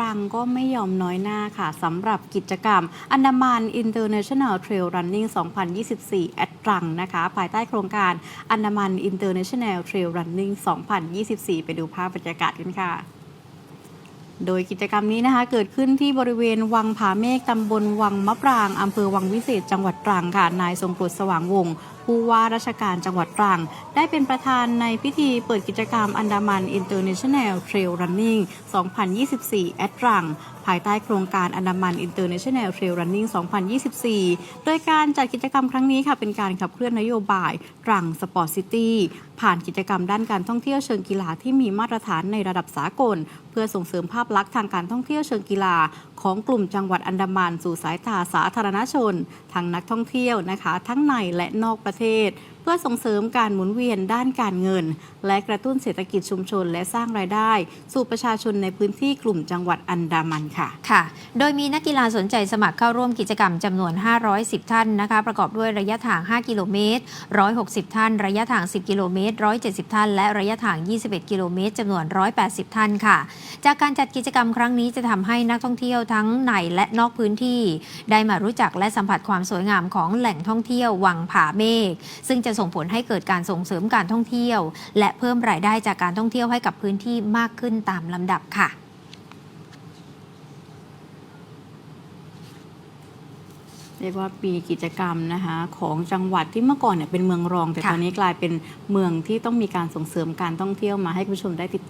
รังก็ไม่ยอมน้อยหน้าค่ะสำหรับกิจกรรมอันดามัน International Trail Running 2024 แอดตรังนะคะ ภายใต้โครงการอันดามัน International Trail Running 2024 ไปดูภาพบรรยากาศกันค่ะโดยกิจกรรมนี้นะคะเกิดขึ้นที่บริเวณวังผาเมฆตำบลวังมะปรางอำเภอวังวิเศษจังหวัดตรังค่ะ นายทรงกรดสว่างวงศ์ผู้ว่าราชการจังหวัดตรัง ได้เป็นประธานในพิธีเปิดกิจกรรมอันดามัน International Trail Running 2024 แอดตรัง ภายใต้โครงการอันดามัน International Trail Running 2024 โดยการจัดกิจกรรมครั้งนี้ค่ะ เป็นการขับเคลื่อนนโยบายตรังสปอร์ตซิตี้ผ่านกิจกรรมด้านการท่องเที่ยวเชิงกีฬาที่มีมาตรฐานในระดับสากล เพื่อส่งเสริมภาพลักษณ์ทางการท่องเที่ยวเชิงกีฬา ของกลุ่มจังหวัดอันดามันสู่สายตาสาธารณชน ทั้งนักท่องเที่ยวนะคะ ทั้งในและนอกประประเทศเพื่อส่งเสริมการหมุนเวียนด้านการเงิน และกระตุ้นเศรษฐกิจชุมชน และสร้างรายได้ สู่ประชาชนในพื้นที่กลุ่มจังหวัดอันดามันค่ะค่ะ โดยมีนักกีฬาสนใจสมัครเข้าร่วมกิจกรรมจำนวน 510 ท่านนะคะ ประกอบด้วยระยะทาง 5 กิโลเมตร 160 ท่าน ระยะทาง 10 กิโลเมตร 170 ท่าน และระยะทาง 21 กิโลเมตรจำนวน 180 ท่านค่ะ จากการจัดกิจกรรมครั้งนี้จะทำให้นักท่องเที่ยวทั้งในและนอกพื้นที่ ได้มารู้จักและสัมผัสความสวยงามของแหล่งท่องเที่ยววังผาเมฆซึ่งจะส่งผลให้เกิดการส่งเสริมการท่องเที่ยว และเพิ่มรายได้จากการท่องเที่ยวให้กับพื้นที่มากขึ้นตามลำดับค่ะเรียกว่าปีกิจกรรมนะคะของจังหวัดที่เมื่อก่อนเนี่ยเป็นเมืองรอง แต่ค่ะตอนนี้กลายเป็นเมืองที่ต้องมีการส่งเสริมการท่องเที่ยวมาให้คุณผู้ชมได้ติดตาม